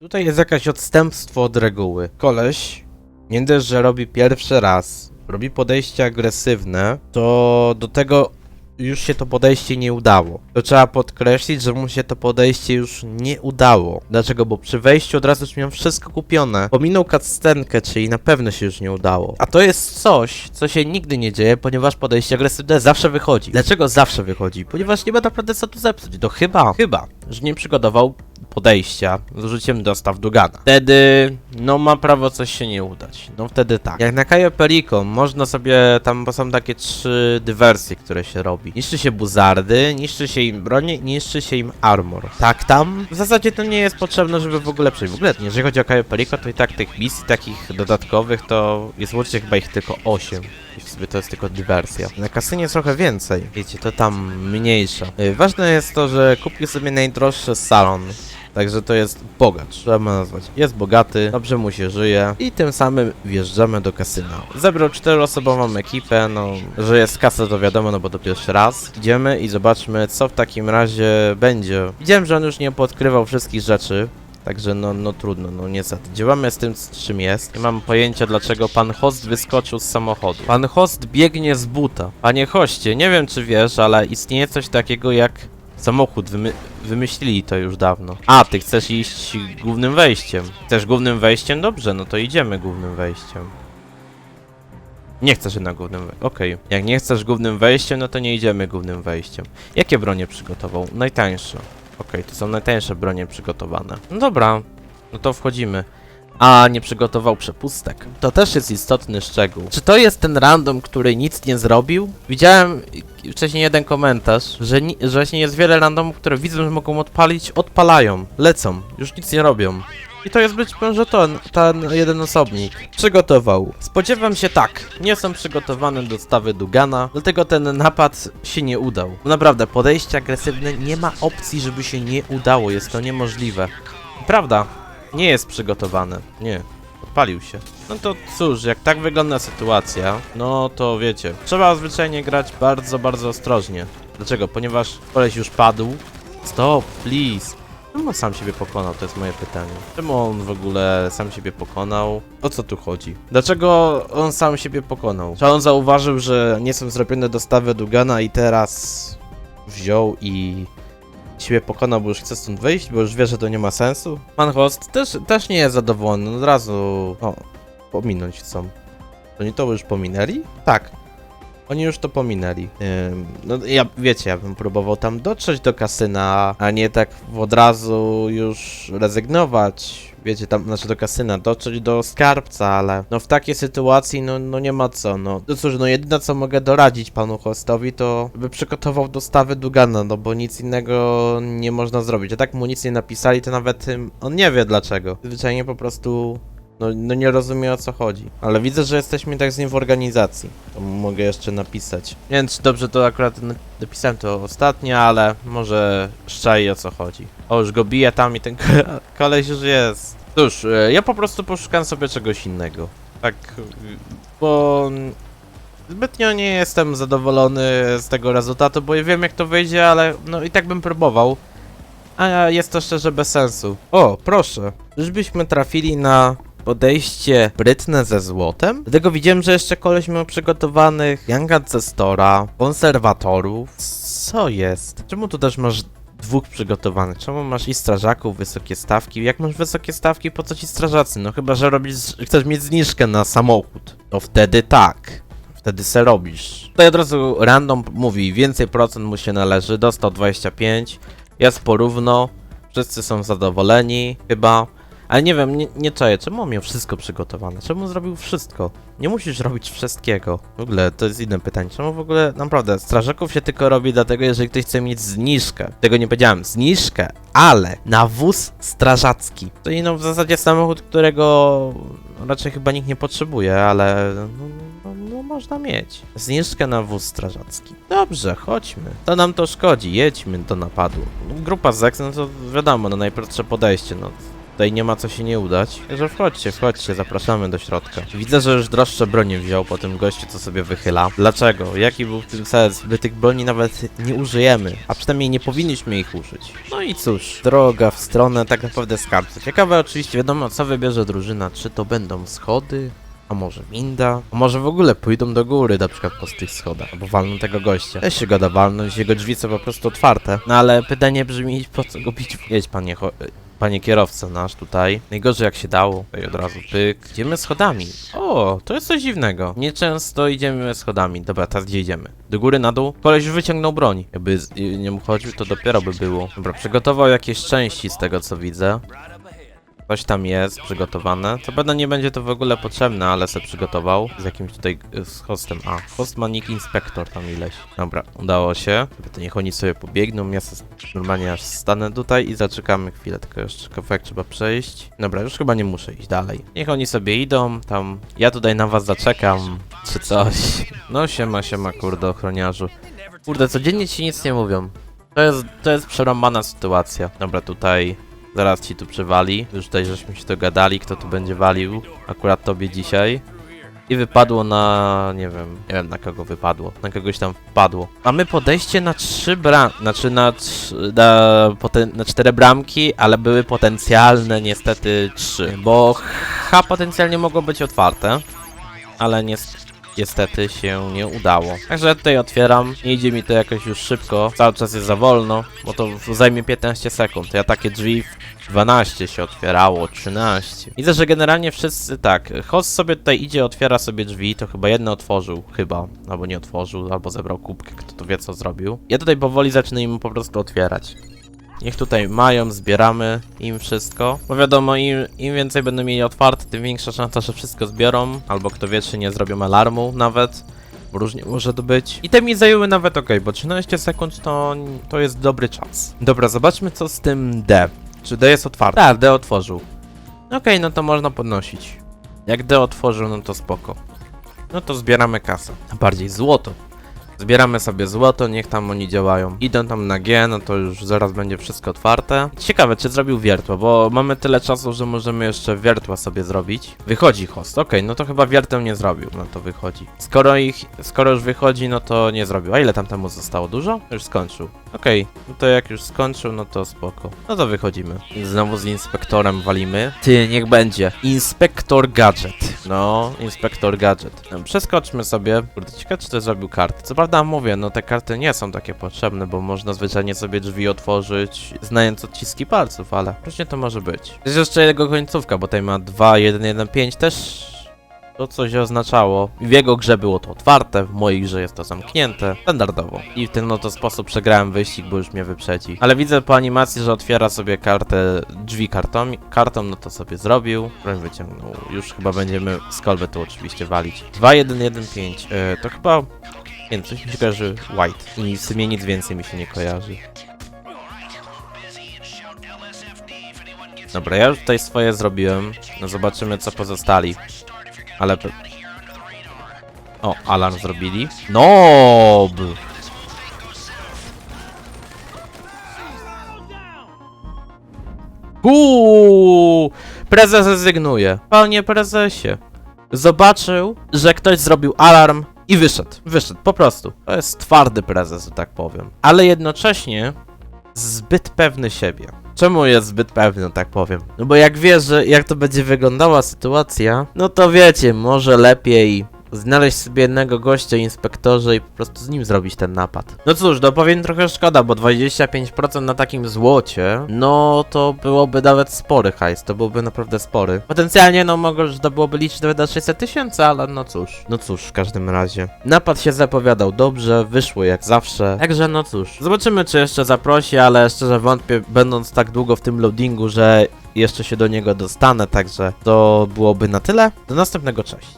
Tutaj jest jakieś odstępstwo od reguły. Koleś, nie dość, że robi pierwszy raz, robi podejście agresywne, to do tego już się to podejście nie udało. To trzeba podkreślić, że mu się to podejście już nie udało. Dlaczego? Bo przy wejściu od razu już miał wszystko kupione. Pominął cutscenkę, czyli na pewno się już nie udało. A to jest coś, co się nigdy nie dzieje, ponieważ podejście agresywne zawsze wychodzi. Dlaczego zawsze wychodzi? Ponieważ nie ma naprawdę co tu zepsuć. To chyba, chyba, że nie przygotował podejścia z użyciem dostaw Dugana. Wtedy, no ma prawo coś się nie udać. No wtedy tak. Jak na Kajo Perico można sobie, tam bo są takie trzy dywersje, które się robi. Niszczy się buzardy, niszczy się im bronię, niszczy się im armor. Tak tam? W zasadzie to nie jest potrzebne, żeby w ogóle przejść. W ogóle, jeżeli chodzi o Kajo Perico, to i tak tych misji takich dodatkowych to jest łącznie chyba ich tylko 8. I w sobie to jest tylko dywersja. Na kasynie trochę więcej. Wiecie, to tam mniejsza. Yy, Ważne jest to, że kupił sobie najdroższy salon. Także to jest bogacz, trzeba nazwać. Jest bogaty, dobrze mu się żyje i tym samym wjeżdżamy do kasyna. Zebrał czteroosobową ekipę, no, że jest kasa to wiadomo, no bo to pierwszy raz. Idziemy i zobaczmy, co w takim razie będzie. Widziałem, że on już nie podkrywał wszystkich rzeczy, Także no, no trudno, no niestety. Działamy z tym, z czym jest. Nie mam pojęcia, dlaczego pan host wyskoczył z samochodu. Pan host biegnie z buta. Panie hoście, nie wiem czy wiesz, ale istnieje coś takiego jak samochód. Wymy wymyślili to już dawno. A, ty chcesz iść głównym wejściem. Chcesz głównym wejściem? Dobrze, no to idziemy głównym wejściem. Nie chcesz jednak głównym wejściem. Okej. Jak nie chcesz głównym wejściem, no to nie idziemy głównym wejściem. Jakie bronie przygotował? Najtańsze. Okej, to są najtańsze bronie przygotowane. No dobra, no to wchodzimy. A nie przygotował przepustek. To też jest istotny szczegół. Czy to jest ten random, który nic nie zrobił? Widziałem wcześniej jeden komentarz, że, że właśnie jest wiele randomów, które widzą, że mogą odpalić, odpalają, lecą, już nic nie robią. I to jest być może to, ten jeden osobnik. Przygotował. Spodziewam się tak. Nie są przygotowane dostawy Dugana, dlatego ten napad się nie udał. Naprawdę, podejście agresywne nie ma opcji, żeby się nie udało. Jest to niemożliwe. Prawda, nie jest przygotowane. Nie. Odpalił się. No to cóż, jak tak wygląda sytuacja, no to wiecie. Trzeba zwyczajnie grać bardzo, bardzo ostrożnie. Dlaczego? Ponieważ koleś już padł. Stop, please. Czemu on sam siebie pokonał? To jest moje pytanie. Czemu on w ogóle sam siebie pokonał? O co tu chodzi? Dlaczego on sam siebie pokonał? Czy on zauważył, że nie są zrobione dostawy Dugana i teraz wziął i siebie pokonał, bo już chce stąd wyjść, bo już wie, że to nie ma sensu? Pan host też, też nie jest zadowolony, od razu... O, pominąć chcą. Oni to już pominęli? Tak. Oni już to pominęli. Ym, no ja, wiecie, ja bym próbował tam dotrzeć do kasyna, a nie tak od razu już rezygnować. Wiecie, tam, znaczy do kasyna, dotrzeć do skarbca, ale no w takiej sytuacji, no, no nie ma co, no. No cóż, no jedyne co mogę doradzić panu hostowi, to by przygotował dostawy Dugana, no bo nic innego nie można zrobić. A tak mu nic nie napisali, to nawet on nie wie dlaczego. Zwyczajnie po prostu no, no nie rozumiem o co chodzi. Ale widzę, że jesteśmy tak z nim w organizacji. To mogę jeszcze napisać. Nie wiem, czy dobrze to akurat na- napisałem to ostatnio, ale może szczai o co chodzi. O, już go bije tam i ten ko- koleś już jest. Cóż, e, ja po prostu poszukam sobie czegoś innego. Tak, y, bo zbytnio nie jestem zadowolony z tego rezultatu, bo ja wiem jak to wyjdzie, ale no i tak bym próbował. A jest to szczerze bez sensu. O, proszę. Czyżbyśmy trafili na podejście sprytne ze złotem? Dlatego widziałem, że jeszcze koleś miał przygotowanych Young konserwatorów. Co jest? Czemu tu też masz dwóch przygotowanych? Czemu masz i strażaków, wysokie stawki? Jak masz wysokie stawki, po co ci strażacy? No chyba, że robisz, chcesz mieć zniżkę na samochód. No wtedy tak. Wtedy se robisz. Tutaj od razu random mówi, więcej procent mu się należy, dostał 25, jest porówno, wszyscy są zadowoleni, chyba. Ale nie wiem, nie, nie czaję, czemu on miał wszystko przygotowane? Czemu zrobił wszystko? Nie musisz robić wszystkiego. W ogóle, to jest inne pytanie. Czemu w ogóle, naprawdę, strażaków się tylko robi dlatego, jeżeli ktoś chce mieć zniżkę. Tego nie powiedziałem, zniżkę, ale na wóz strażacki. Czyli no w zasadzie samochód, którego raczej chyba nikt nie potrzebuje, ale no, no, no można mieć. Zniżkę na wóz strażacki. Dobrze, chodźmy. To nam to szkodzi, jedźmy do napadu. Grupa Zex, no to wiadomo, no najprostsze podejście, no Tutaj nie ma co się nie udać. Także wchodźcie, wchodźcie, zapraszamy do środka. Widzę, że już droższe broni wziął po tym gościu, co sobie wychyla. Dlaczego? Jaki był w tym sens? My tych broni nawet nie użyjemy, a przynajmniej nie powinniśmy ich użyć. No i cóż, droga w stronę tak naprawdę skarbca. Ciekawe oczywiście, wiadomo co wybierze drużyna. Czy to będą schody? A może winda? A może w ogóle pójdą do góry, na przykład po tych schodach, albo walną tego gościa. Też się go da jego drzwi są po prostu otwarte. No ale pytanie brzmi, po co go bić? Jedź panie, cho- panie kierowca nasz tutaj. Najgorzej jak się dało. Tutaj od razu pyk. Idziemy schodami. O, to jest coś dziwnego. Nieczęsto idziemy schodami. Dobra, teraz gdzie idziemy? Do góry, na dół? Koleś wyciągnął broń. Jakby nie chodził, to dopiero by było. Dobra, przygotował jakieś części z tego co widzę. Coś tam jest przygotowane. Co prawda nie będzie to w ogóle potrzebne, ale se przygotował. Z jakimś tutaj, y, z hostem. A, host ma nick inspektor tam ileś. Dobra, udało się. To niech oni sobie pobiegną. Ja normalnie aż stanę tutaj i zaczekamy chwilę. Tylko jeszcze kawałek trzeba przejść. Dobra, już chyba nie muszę iść dalej. Niech oni sobie idą, tam. Ja tutaj na was zaczekam, czy coś. No siema, siema, kurde, ochroniarzu. Kurde, codziennie ci nic nie mówią. To jest, to jest przerąbana sytuacja. Dobra, tutaj zaraz ci tu przywali. Już tutaj żeśmy się dogadali, kto tu będzie walił. Akurat tobie dzisiaj. I wypadło na... nie wiem, nie wiem na kogo wypadło. Na kogoś tam wpadło. Mamy podejście na trzy bram... Znaczy na, na, poten... na cztery bramki, ale były potencjalne niestety trzy. Bo H potencjalnie mogło być otwarte. Ale niestety niestety się nie udało. Także tutaj otwieram, nie idzie mi to jakoś już szybko, cały czas jest za wolno, bo to zajmie 15 sekund. Ja takie drzwi w 12 się otwierało, 13. Widzę, że generalnie wszyscy tak, host sobie tutaj idzie, otwiera sobie drzwi, to chyba jedno otworzył, chyba, albo nie otworzył, albo zebrał kubkę, kto to wie co zrobił. Ja tutaj powoli zacznę im po prostu otwierać. Niech tutaj mają, zbieramy im wszystko. Bo wiadomo, im, im więcej będą mieli otwarte, tym większa szansa, że wszystko zbiorą. Albo kto wie, czy nie zrobią alarmu nawet. Różnie może to być. I te mi zajęły nawet ok, bo 13 sekund to, to jest dobry czas. Dobra, zobaczmy co z tym D. Czy D jest otwarte? Tak, D otworzył. Okej, no to można podnosić. Jak D otworzył, no to spoko. No to zbieramy kasę. A bardziej złoto. Zbieramy sobie złoto, niech tam oni działają. Idą tam na G, no to już zaraz będzie wszystko otwarte. Ciekawe, czy zrobił wiertło, bo mamy tyle czasu, że możemy jeszcze wiertła sobie zrobić. Wychodzi host, okej, no to chyba wierteł nie zrobił, no to wychodzi. Skoro ich, skoro już wychodzi, no to nie zrobił. A ile tam temu zostało? Dużo? Już skończył. Okej, no to jak już skończył, no to spoko. No to wychodzimy. Znowu z inspektorem walimy. Ty, niech będzie. Inspektor Gadget. No, inspektor Gadget. No, Przeskoczmy sobie. Kurde, ciekawe czy to zrobił karty. Co prawda mówię, no te karty nie są takie potrzebne, bo można zwyczajnie sobie drzwi otworzyć, znając odciski palców, ale różnie to może być. Jest jeszcze jego końcówka, bo tutaj ma 2, 1, 1, 5 też to coś oznaczało. W jego grze było to otwarte, w mojej grze jest to zamknięte, standardowo. I w ten oto sposób przegrałem wyścig, bo już mnie wyprzedzi. Ale widzę po animacji, że otwiera sobie kartę, drzwi kartą, kartą no to sobie zrobił. Broń wyciągnął. Już chyba będziemy z kolby tu oczywiście walić. 2, 1, 1, 5. Yy, to chyba... Wiem, coś mi się kojarzy White. I w sumie nic więcej mi się nie kojarzy. Dobra, ja już tutaj swoje zrobiłem. No zobaczymy co pozostali. Ale... O, alarm zrobili. Nob! Uuu, prezes rezygnuje. Panie prezesie. Zobaczył, że ktoś zrobił alarm i wyszedł. Wyszedł, po prostu. To jest twardy prezes, że tak powiem. Ale jednocześnie zbyt pewny siebie. Czemu jest zbyt pewny, tak powiem? No bo jak wie, że jak to będzie wyglądała sytuacja, no to wiecie, może lepiej znaleźć sobie jednego gościa, inspektorze i po prostu z nim zrobić ten napad. No cóż, no powiem trochę szkoda, bo 25% na takim złocie, no to byłoby nawet spory hajs, to byłby naprawdę spory. Potencjalnie, no mogę, że to byłoby liczyć nawet na 600 tysięcy, ale no cóż. No cóż, w każdym razie. Napad się zapowiadał dobrze, wyszło jak zawsze, także no cóż. Zobaczymy, czy jeszcze zaprosi, ale szczerze wątpię, będąc tak długo w tym loadingu, że jeszcze się do niego dostanę, także to byłoby na tyle. Do następnego, cześć.